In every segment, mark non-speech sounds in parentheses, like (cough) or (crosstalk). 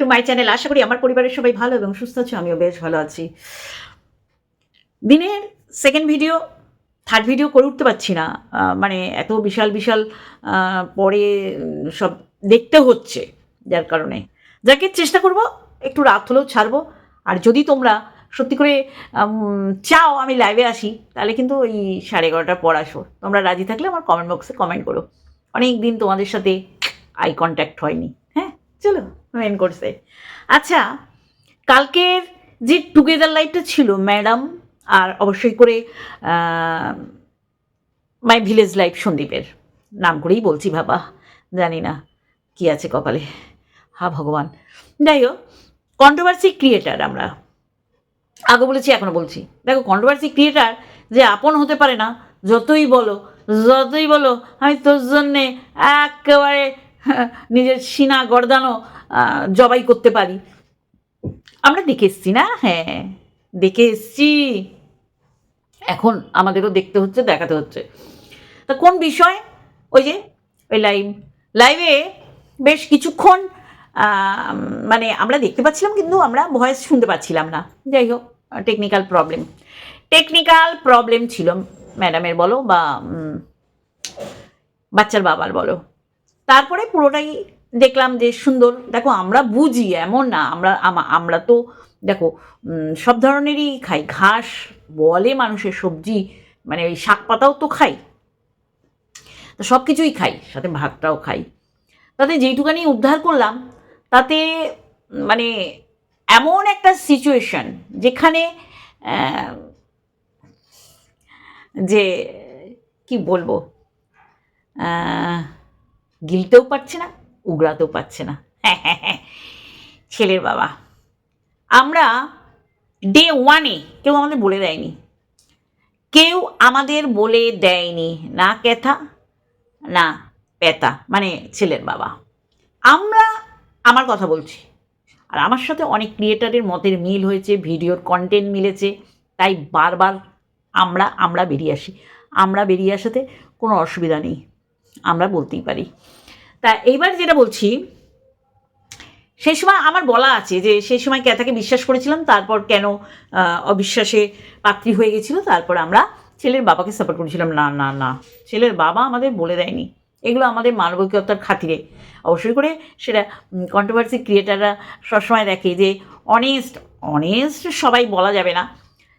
To my channel আশা করি আমার পরিবারের সবাই ভালো এবং সুস্থ আছে, আমিও বেশ ভালো আছি। দিনের সেকেন্ড ভিডিও থার্ড ভিডিও করে উঠতে পারছি না। মানে এত বিশাল বিশাল পরে সব দেখতে হচ্ছে যার কারণে। যাকে চেষ্টা করব, একটু রাত হলেও ছাড়বো। আর যদি তোমরা সত্যি করে চাও আমি লাইভে আসি, তাহলে কিন্তু ওই সাড়ে এগারোটার পর আসো। তোমরা রাজি থাকলে আমার কমেন্ট বক্সে কমেন্ট করো। অনেক দিন তোমাদের সাথে আই কন্ট্যাক্ট হয়নি। হ্যাঁ চলো। মেন করছে আচ্ছা কালকের যে টুগেদার লাইফটা ছিল ম্যাডাম আর অবশ্যই করে মাই ভিলেজ লাইফ সন্দীপের, নাম করেই বলছি বাবা, জানি না কি আছে কপালে। হা, ভগবান। যাই হোক কন্ট্রোভার্সি ক্রিয়েটার আমরা। আগে বলেছি, এখনও বলছি। দেখো কন্ট্রোভার্সি ক্রিয়েটার যে আপন হতে পারে না, যতই বলো যতই বলো, আমি তোর জন্যে একেবারে (laughs) নিজের সিনা গর্দানো জবাই করতে পারি। আমরা দেখে এসছি না? হ্যাঁ দেখে এসছি। এখন আমাদেরও দেখতে হচ্ছে, দেখাতে হচ্ছে। তা কোন বিষয়? ওই যে, ওই লাইভ। লাইভে বেশ কিছুক্ষণ মানে আমরা দেখতে পাচ্ছিলাম, কিন্তু আমরা ভয়েস শুনতে পাচ্ছিলাম না। যাই হোক টেকনিক্যাল প্রবলেম টেকনিক্যাল প্রবলেম ছিল ম্যাডামের বলো বা বাচ্চার বাবার বলো। তারপরে পুরোটাই দেখলাম যে সুন্দর। দেখো, আমরা বুঝি, এমন না। আমরা আমরা তো, দেখো সব ধরনেরই খাই। ঘাস বলে মানুষের সবজি মানে ওই শাক পাতাও তো খাই। তো সব কিছুই খাই, সাথে ভাতটাও খাই। তাতে যেইটুকানি উদ্ধার করলাম, তাতে মানে এমন একটা সিচুয়েশন যেখানে যে, কি বলব? গিলতেও পারছে না, উগড়াতেও পারছে না। (laughs) ছেলের বাবা। আমরা ডে ওয়ানে কেউ আমাদের বলে দেয়নি। কেউ আমাদের বলে দেয়নি। না ক্যাথা, না পেতা মানে ছেলের বাবা। আমরা আমার কথা বলছি। আর আমার সাথে অনেক ক্রিয়েটারের মতের মিল হয়েছে ভিডিওর কন্টেন্ট মিলেছে। তাই বারবার আমরা আমরা বেরিয়ে আসি। আমরা বেরিয়ে আসাতে কোনো অসুবিধা নেই। আমরা বলতেই পারি। তা এইবার যেটা বলছি, সেই সময় আমার বলা আছে যে, সেই সময় ক্যাথাকে বিশ্বাস করেছিলাম, তারপর কেন অবিশ্বাসে পাত্রী হয়ে গেছিল, তারপর আমরা ছেলের বাবাকে সাপোর্ট করেছিলাম। না না না, ছেলের বাবা আমাদের বলে দেয়নি। এগুলো আমাদের মানবিকতার খাতিরে। অবশ্যই করে সেটা কন্ট্রোভার্সি ক্রিয়েটাররা সবসময় দেখে যে অনেস্ট অনেস্ট সবাই বলা যাবে না।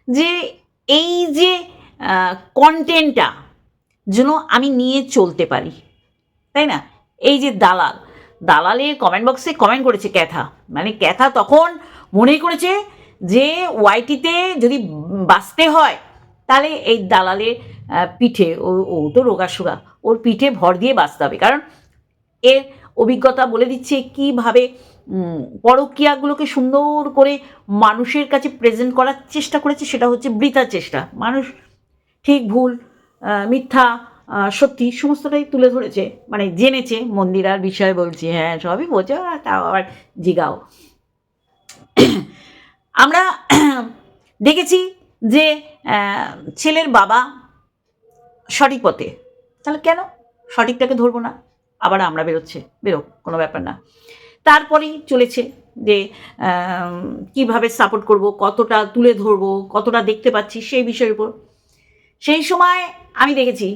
যে এই যে কন্টেন্টটা যেন আমি নিয়ে চলতে পারি। তাই না? এই যে দালাল দালালের কমেন্ট বক্সে কমেন্ট করেছে ক্যাথা। মানে ক্যাথা তখন মনে করেছে যে ওয়াইটিতে যদি বাঁচতে হয় তাহলে এই দালালের পিঠে ও ও তো রোগাসোগা ওর পিঠে ভর দিয়ে বাঁচতে হবে। কারণ এর অভিজ্ঞতা বলে দিচ্ছে কীভাবে উম, পরকীয়াগুলোকে সুন্দর করে মানুষের কাছে প্রেজেন্ট করার চেষ্টা করেছে সেটা হচ্ছে বৃথা চেষ্টা। মানুষ ঠিক ভুল মিথ্যা সত্যি, সমস্তটাই তুলে ধরেছে মানে জেনেছে, মন্দিরার বিষয়ে বলছি হ্যাঁ সবই বোঝো তাও আবার জিগাও। আমরা দেখেছি যে ছেলের বাবা সঠিক পথে। তাহলে কেন? সঠিকটাকে ধরবো না? আবার আমরা বেরোচ্ছে বেরো কোনো ব্যাপার না। তারপরেই চলেছে যে কীভাবে সাপোর্ট করব, কতটা তুলে ধরবো, কতটা দেখতে পাচ্ছি সেই বিষয়ের উপর। সেই সময় আমি দেখেছি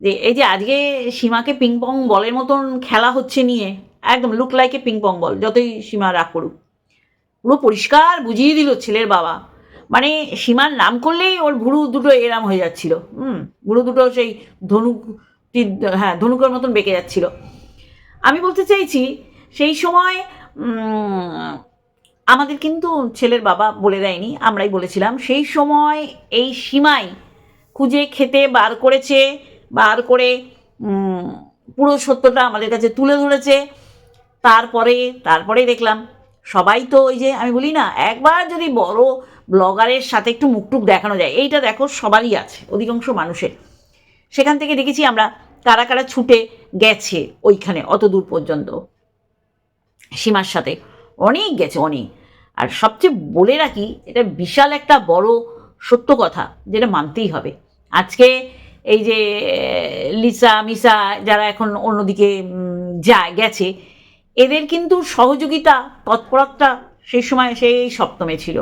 যে এই যে আজকে সীমাকে পিংপং বলের মতন খেলা হচ্ছে নিয়ে, একদম লুক লাইকে পিংপং বল যতই সীমা রাগ করুক। পুরো পরিষ্কার বুঝিয়ে দিল ছেলের বাবা। মানে সীমার নাম করলেই ওর ভুরু দুটো এরাম হয়ে যাচ্ছিল, হুম, ভুরু দুটো সেই ধনুক হ্যাঁ ধনুকের মতন বেঁকে যাচ্ছিল। আমি বলতে চাইছি, সেই সময় আমাদের কিন্তু ছেলের বাবা বলে দেয়নি, আমরাই বলেছিলাম, সেই সময় এই সীমাই খুঁজে খেতে বার করেছে, বার করে পুরো সত্যটা আমাদের কাছে তুলে ধরেছে। তারপরে তারপরে দেখলাম, সবাই তো ওই যে, আমি বলি না, একবার যদি বড় ব্লগারের সাথে একটু মুখটুক দেখানো যায়, এইটা দেখো সবারই আছে, অধিকাংশ মানুষের। সেখান থেকে দেখেছি আমরা কারা কারা ছুটে গেছে ওইখানে, অত দূর পর্যন্ত। সীমার সাথে। অনেক গেছে, অনেক। আর সবচেয়ে বলে রাখি, এটা বিশাল একটা বড় সত্য কথা, যেটা মানতেই হবে। আজকে এই যে লিসা, মিসা যারা এখন অন্যদিকে যায়, গেছে, এদের কিন্তু সহযোগিতা, তৎপরতা সেই সময় সেই সপ্তমে ছিল।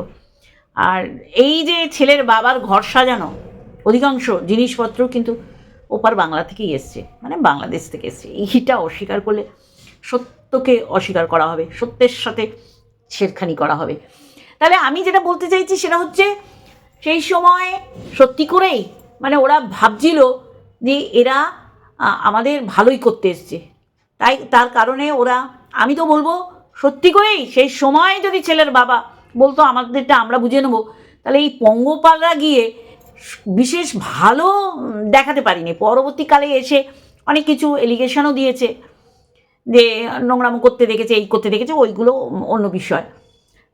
আর এই যে ছেলের বাবার ঘর সাজানো, অধিকাংশ জিনিসপত্র কিন্তু ওপার বাংলা থেকেই এসছে মানে বাংলাদেশ থেকে এসছে। এইটা অস্বীকার করলে সত্যকে অস্বীকার করা হবে, সত্যের সাথে ছেড়খানি করা হবে। তাহলে আমি যেটা বলতে চাইছি সেটা হচ্ছে, সেই সময় সত্যি করেই মানে ওরা ভাবছিল যে এরা আমাদের ভালোই করতে এসছে। তাই তার কারণে ওরা, আমি তো বলব, সত্যি করেই সেই সময় যদি ছেলের বাবা বলতো আমাদেরটা আমরা বুঝে নেব, তাহলে এই পঙ্গপালরা গিয়ে বিশেষ ভালো দেখাতে পারিনি। পরবর্তীকালে এসে অনেক কিছু এলিগেশনও দিয়েছে, যে নোংরামো করতে দেখেছে, এই করতে দেখেছে, ওইগুলো অন্য বিষয়।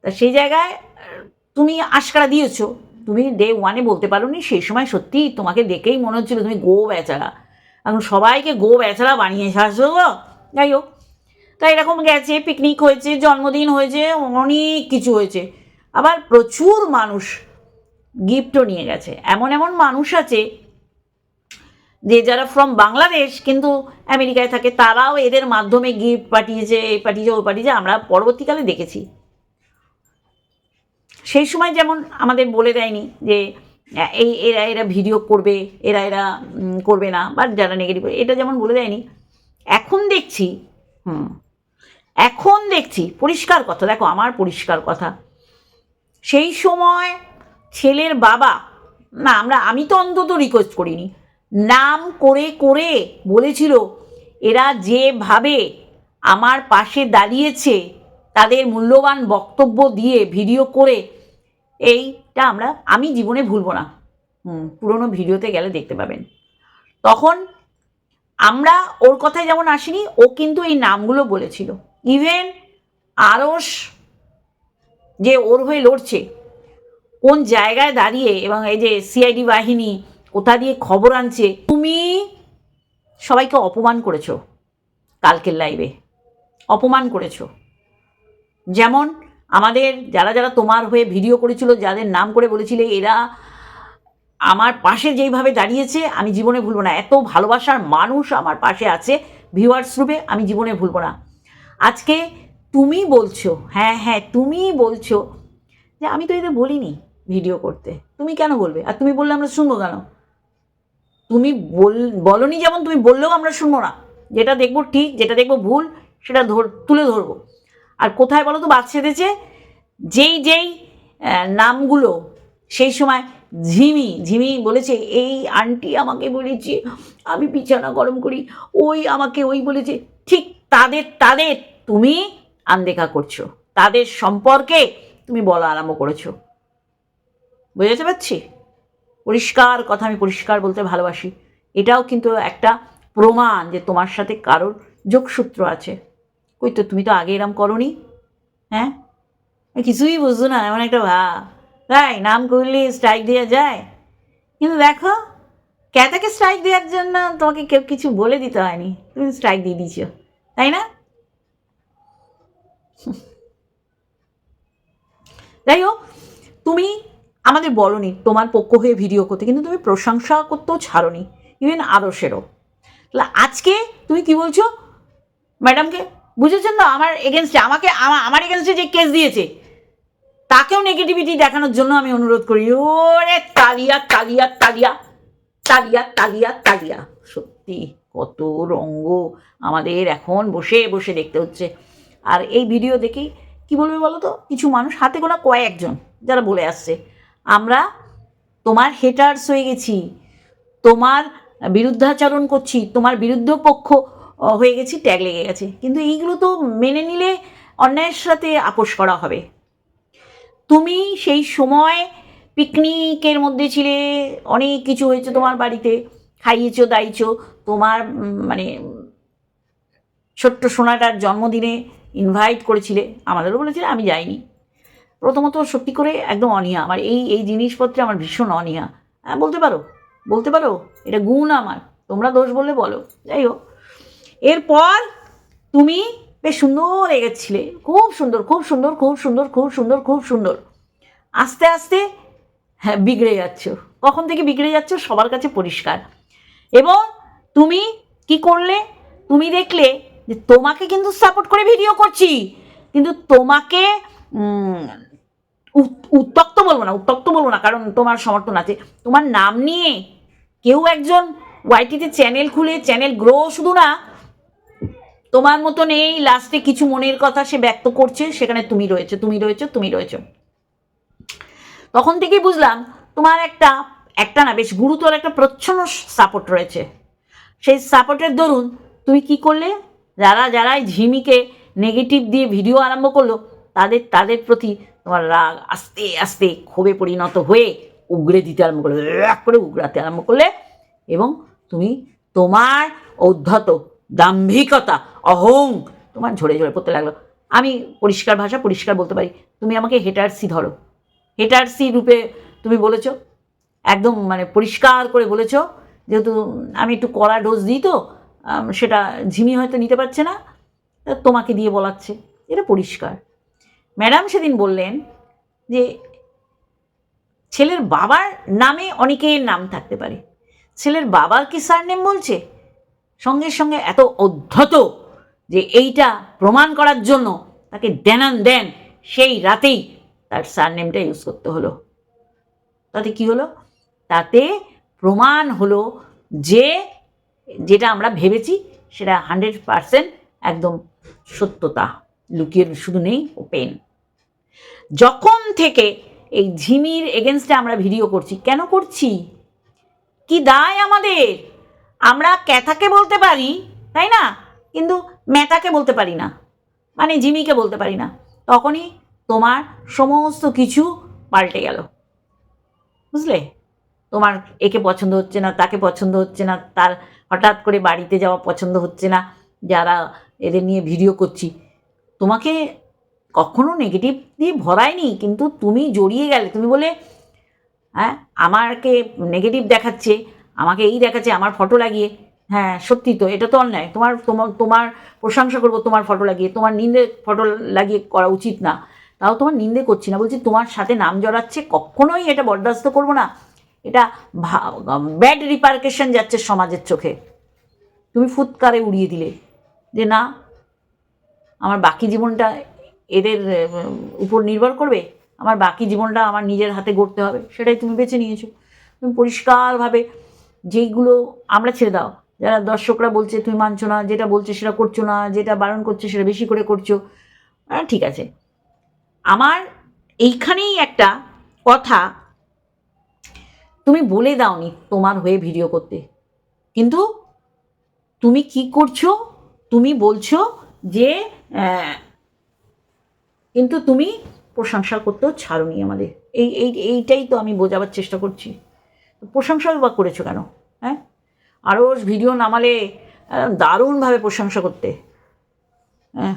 তা সেই জায়গায়, তুমি আশকারা দিয়েছ তুমি ডে ওয়ানে বলতে পারোনি, সেই সময় সত্যি তোমাকে দেখেই মনে হচ্ছিল তুমি গো বেচারা। এখন সবাইকে গো বেচারা বানিয়ে আসছো গো। যাই হোক, তা এরকম গেছে পিকনিক হয়েছে, জন্মদিন হয়েছে, অনেক কিছু হয়েছে। আবার প্রচুর মানুষ গিফটও নিয়ে গেছে। এমন এমন মানুষ আছে, যে যারা ফ্রম বাংলাদেশ, কিন্তু আমেরিকায় থাকে, তারাও এদের মাধ্যমে গিফট পাঠিয়েছে এ পাঠিয়েছে, ও পাঠিয়েছে, আমরা পরবর্তীকালে দেখেছি। সেই সময় যেমন আমাদের বলে দেয়নি যে, এই এরা এরা ভিডিও করবে, এরা এরা করবে না, বা যারা নেগেটিভ এটা যেমন বলে দেয়নি, এখন দেখছি, হুম, এখন দেখছি, পরিষ্কার কথা, দেখো আমার পরিষ্কার কথা, সেই সময় ছেলের বাবা, না, আমরা, আমি তো অন্তত রিকোয়েস্ট করিনি, নাম করে করে বলেছিল, এরা যেভাবে আমার পাশে দাঁড়িয়েছে তাদের মূল্যবান বক্তব্য দিয়ে ভিডিও করে এইটা আমরা, আমি জীবনে ভুলবো না। হুম, পুরোনো ভিডিওতে গেলে দেখতে পাবেন। তখন আমরা ওর কথায় যেমন আসিনি, ও কিন্তু এই নামগুলো বলেছিল। ইভেন আরস যে ওর হয়ে লড়ছে, কোন জায়গায় দাঁড়িয়ে এবং এই যে সিআইডি বাহিনী কোথা দিয়ে খবর আনছে, তুমি সবাইকে অপমান করেছ কালকের লাইভে অপমান করেছ। যেমন আমাদের যারা যারা তোমার হয়ে ভিডিও করেছিল, যাদের নাম করে বলেছিলে, এরা আমার পাশে যেইভাবে দাঁড়িয়েছে, আমি জীবনে ভুলবো না। এত ভালোবাসার মানুষ আমার পাশে আছে ভিউয়ার্স রূপে, আমি জীবনে ভুলবো না। আজকে তুমি বলছো হ্যাঁ হ্যাঁ তুমি বলছো যে আমি তো এদের বলিনি ভিডিও করতে। তুমি কেন বলবে? আর তুমি বললে আমরা শুনব কেন? তুমি বল, বলনি যেমন তুমি বললেও আমরা শুনব না। যেটা দেখব ঠিক, যেটা দেখব ভুল, সেটা ধর, তুলে ধরবো। আর কোথায় বলো তো বাদ সেধেছে যেই যেই নামগুলো, সেই সময় ঝিমি ঝিমি বলেছে, এই আন্টি আমাকে বলেছে, আমি বিছানা গরম করি, ওই আমাকে ওই বলেছে। ঠিক তাদের তাদের তুমি আনদেখা করছ, তাদের সম্পর্কে তুমি বলা আরম্ভ করেছ। বুঝতে পারছি? পরিষ্কার কথা, আমি পরিষ্কার বলতে ভালোবাসি। এটাও কিন্তু একটা প্রমাণ যে তোমার সাথে কারোর যোগসূত্র আছে। কই তো তুমি তো আগে এরম করনি? হ্যাঁ? কিছুই বুঝতো না, এমন একটা ভা তাই নাম করলে স্ট্রাইক দেওয়া যায়। কিন্তু দেখো ক্যাতাকে স্ট্রাইক দেওয়ার জন্য তোমাকে কেউ কিছু বলে দিতে হয়নি। তুমি স্ট্রাইক দিয়ে দিয়েছ, তাই না? যাই হোক, তুমি আমাদের বলনি, তোমার পক্ষ হয়ে ভিডিও করতে, কিন্তু তুমি প্রশংসা করতেও ছাড়নি ইভেন তাহলে আজকে তুমি কি বলছো? ম্যাডামকে বুঝেছেন তো? আমার এগেনস্টে আমাকে আমার এগেনস্টে যে কেস দিয়েছে, তাকেও নেগেটিভিটি দেখানোর জন্য আমি অনুরোধ করি। ওরে তালিয়া তালিয়া তালিয়া তালিয়া তালিয়া তালিয়া। সত্যি কত রঙ্গ আমাদের এখন বসে বসে দেখতে হচ্ছে। আর এই ভিডিও দেখেই কি বলবে বলো তো? কিছু মানুষ হাতে গোনা কয়েকজন যারা বলে আসছে, আমরা তোমার হেটার্স হয়ে গেছি, তোমার বিরুদ্ধাচরণ করছি, তোমার বিরুদ্ধ পক্ষ হয়ে গেছি ট্যাগ লেগে গেছে। কিন্তু এইগুলো তো মেনে নিলে অন্যায়ের সাথে আপোষ করা হবে। তুমি সেই সময় পিকনিকের মধ্যে ছিলে, অনেক কিছু হয়েছে তোমার বাড়িতে, খাইয়েছো, দাইছো, তোমার মানে ছোট্ট সোনাটার জন্মদিনে ইনভাইট করেছিলে, আমাদেরও বলেছিলে, আমি যাইনি। প্রথমত সত্যি করে একদম অনীহা, আমার এই এই জিনিসপত্রে আমার ভীষণ অনীহা। হ্যাঁ বলতে পারো বলতে পারো, এটা গুণ আমার, তোমরা দোষ বললে বলো, যাই হোক। এরপর তুমি বেশ সুন্দর এগেছিলে। খুব সুন্দর খুব সুন্দর খুব সুন্দর খুব সুন্দর খুব সুন্দর। আস্তে আস্তে হ্যাঁ বিগড়ে যাচ্ছ। কখন থেকে বিগড়ে যাচ্ছ? সবার কাছে পরিষ্কার। এবং তুমি কি করলে? তুমি দেখলে যে তোমাকে কিন্তু সাপোর্ট করে ভিডিও করছি। কিন্তু তোমাকে উত্তক্ত বলব না, উত্তক্ত বলব না, কারণ তোমার সমর্থন আছে। তোমার নাম নিয়ে কেউ একজন ওয়াইটিতে চ্যানেল খুলে চ্যানেল গ্রো শুধু না তোমার মতন এই লাস্টে কিছু মনের কথা সে ব্যক্ত করছে, সেখানে তুমি রয়েছে তুমি রয়েছে তুমি রয়েছে। তখন থেকেই বুঝলাম, তোমার একটা একটা না, বেশ গুরুতর একটা প্রচ্ছন্ন সাপোর্ট রয়েছে। সেই সাপোর্টের দরুন তুমি কি করলে? যারা যারা ঝিমিকে নেগেটিভ দিয়ে ভিডিও আরম্ভ করল, তাদের তাদের প্রতি তোমার রাগ আস্তে আস্তে ক্ষোভে পরিণত হয়ে উগড়ে দিতে আরম্ভ করলে, রাগ করে উগড়াতে আরম্ভ করলে এবং তুমি তোমার ঔদ্ধত দাম্ভিকতা, অহং। তোমার ঝরে ঝরে পড়তে লাগল। আমি পরিষ্কার ভাষা পরিষ্কার বলতে পারি। তুমি আমাকে হেটারসি ধরো। হেটারসি রূপে তুমি বলেছ। একদম মানে পরিষ্কার করে বলেছ। যেহেতু আমি একটু কড়া ডোজ দিই তো সেটা ঝিমি হয়তো নিতে পারছে না। তোমাকে দিয়ে বলাচ্ছে। এটা পরিষ্কার। ম্যাডাম সেদিন বললেন যে, ছেলের বাবার নামে অনেকের নাম থাকতে পারে। ছেলের বাবার কি সারনেম বলছে? সঙ্গে সঙ্গে এত অধ্যত যে এইটা প্রমাণ করার জন্য তাকে দেনান দেন সেই রাতেই তার সারনেমটা ইউজ করতে হলো। তাতে কি হলো? তাতে প্রমাণ হলো যে যেটা আমরা ভেবেছি সেটা হান্ড্রেড পারসেন্ট একদম সত্যতা। লুকিয়ে শুধু নেই ওপেন যখন থেকে এই ঝিমির এগেনস্টে আমরা ভিডিও করছি, কেন করছি? কি দায় আমাদের? আমরা ক্যাথাকে বলতে পারি, তাই না? কিন্তু মেতাকে বলতে পারি না। মানে জিমিকে বলতে পারি না। তখনই তোমার সমস্ত কিছু পাল্টে গেল। বুঝলে? তোমার একে পছন্দ হচ্ছে না, তাকে পছন্দ হচ্ছে না, তার হঠাৎ করে বাড়িতে যাওয়া পছন্দ হচ্ছে না, যারা এদের নিয়ে ভিডিও করছি। তোমাকে কখনো নেগেটিভ দিয়ে ভরায়নি, কিন্তু তুমি জড়িয়ে গেলে, তুমি বলে হ্যাঁ আমাকে নেগেটিভ দেখাচ্ছে আমাকে এই দেখাচ্ছে, আমার ফটো লাগিয়ে। হ্যাঁ সত্যি তো, এটা তো অন্যায়। তোমার তোমার তোমার প্রশংসা করব, তোমার ফটো লাগিয়ে। তোমার নিন্দে ফটো লাগিয়ে করা উচিত না। তাও তোমার নিন্দে করছি না, বলছি তোমার সাথে নাম জড়াচ্ছে, কখনোই এটা বরদাস্ত করব না। এটা ব্যাড রিপার্কেশন যাচ্ছে সমাজের চোখে। তুমি ফুৎকারে উড়িয়ে দিলে যে না, আমার বাকি জীবনটা এদের উপর নির্ভর করবে, আমার বাকি জীবনটা আমার নিজের হাতে গড়তে হবে, সেটাই তুমি বেছে নিয়েছো। তুমি পরিষ্কারভাবে যেইগুলো আমরা ছেড়ে দাও। যারা দর্শকরা বলছে, তুমি মানছো না, যেটা বলছে সেটা করছ না, যেটা বারণ করছে সেটা বেশি করে করছ। ঠিক আছে। আমার এইখানেই একটা কথা, তুমি বলে দাওনি তোমার হয়ে ভিডিও করতে। কিন্তু তুমি কি করছ? তুমি বলছো যে কিন্তু তুমি প্রশংসা করতেও ছাড়োনি আমাদের। এই, এইটাই তো আমি বোঝাবার চেষ্টা করছি। প্রশংসা বা করেছ কেন? হ্যাঁ? আরও ভিডিও নামালে দারুণভাবে প্রশংসা করতে। হ্যাঁ?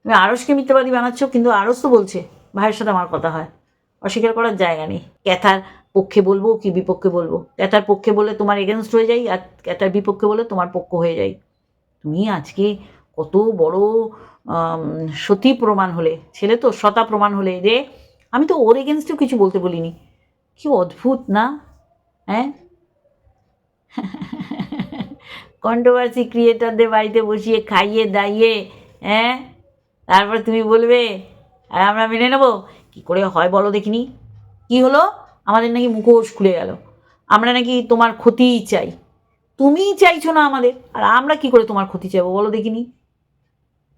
তুমি আরসকে মিথ্যাবাদী বানাচ্ছ, কিন্তু আরস তো বলছে, ভাইয়ের সাথে আমার কথা হয়। অস্বীকার করার জায়গা নেই। ক্যাথার পক্ষে বলব কি বিপক্ষে বলব? ক্যাথার পক্ষে বলে তোমার এগেনস্ট হয়ে যাই, আর ক্যাথার বিপক্ষে বলে তোমার পক্ষ হয়ে যাই। তুমি আজকে কত বড় সতী প্রমাণ হলে, ছেলে তো সতা প্রমাণ হলে রে, আমি তো ওর এগেনস্টেও কিছু বলতে বলিনি। কি অদ্ভুত না? হ্যাঁ? কন্ট্রোভার্সি ক্রিয়েটারদের বাড়িতে বসিয়ে, খাইয়ে, দাইয়ে হ্যাঁ? তারপর তুমি বলবে, আর আমরা মেনে নেব? কী করে হয় বলো দেখিনি? কি হলো? আমাদের নাকি মুখোশ খুলে গেল। আমরা নাকি তোমার ক্ষতিই চাই। তুমিই চাইছো না আমাদের। আর আমরা কি করে তোমার ক্ষতি চাইব বলো দেখিনি?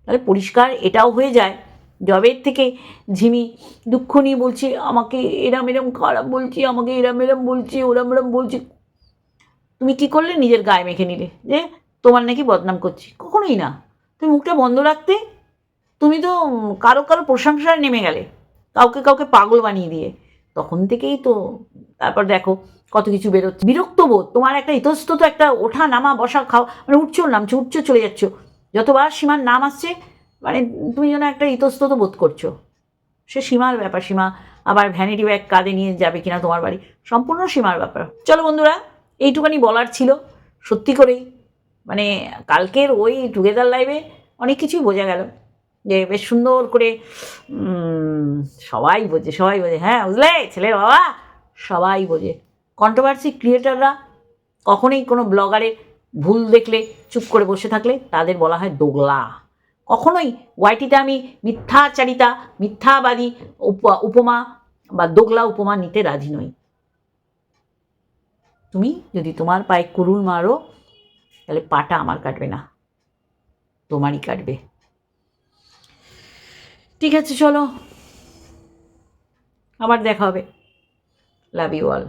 তাহলে পরিষ্কার এটাও হয়ে যায়। জবের থেকে ঝিমি দুঃখ নিয়ে বলছে, আমাকে এরম এরম খারাপ বলছি, আমাকে এরম এরম বলছে, ওরম এরম বলছে। তুমি কি করলে? নিজের গায়ে মেখে নিলে। যে তোমার নাকি বদনাম করছি। কখনোই না। তুমি মুখটা বন্ধ রাখতে, তুমি তো কারও কারও প্রশংসায় নেমে গেলে, কাউকে কাউকে পাগল বানিয়ে দিয়ে। তখন থেকেই তো, তারপর দেখো কত কিছু বেরোচ্ছে। বিরক্ত বোধ, তোমার একটা ইতস্তত একটা ওঠা নামা বসা, খাওয়া মানে উঠছো, নামছো, উঠছো, চলে যাচ্ছ। যতবার সীমার নাম আসছে মানে তুমি যেন একটা ইতস্তত বোধ করছ। সে সীমার ব্যাপার, সীমা আবার ভ্যানিটি ব্যাগ কাঁধে নিয়ে যাবে কিনা তোমার বাড়ি, সম্পূর্ণ সীমার ব্যাপার। চলো বন্ধুরা এইটুখানি বলার ছিল। সত্যি করেই মানে কালকের ওই টুগেদার লাইভে অনেক কিছুই বোঝা গেল। যে বেশ সুন্দর করে সবাই বোঝে সবাই বোঝে। হ্যাঁ বুঝলে? ছেলের বাবা? সবাই বোঝে। কন্ট্রোভার্সি ক্রিয়েটাররা কখনোই কোনো ব্লগারের ভুল দেখলে, চুপ করে বসে থাকলে তাদের বলা হয় দোগলা। কখনোই ওয়াইটিতে আমি মিথ্যাচারিতা, মিথ্যাবাদী উপ- উপমা বা দোগলা উপমা নিতে রাজি নই। তুমি যদি তোমার পায়ে কুরুল মারো, তাহলে পাটা আমার কাটবে না, তোমারই কাটবে। ঠিক আছে, চলো। আবার দেখা হবে। Love you all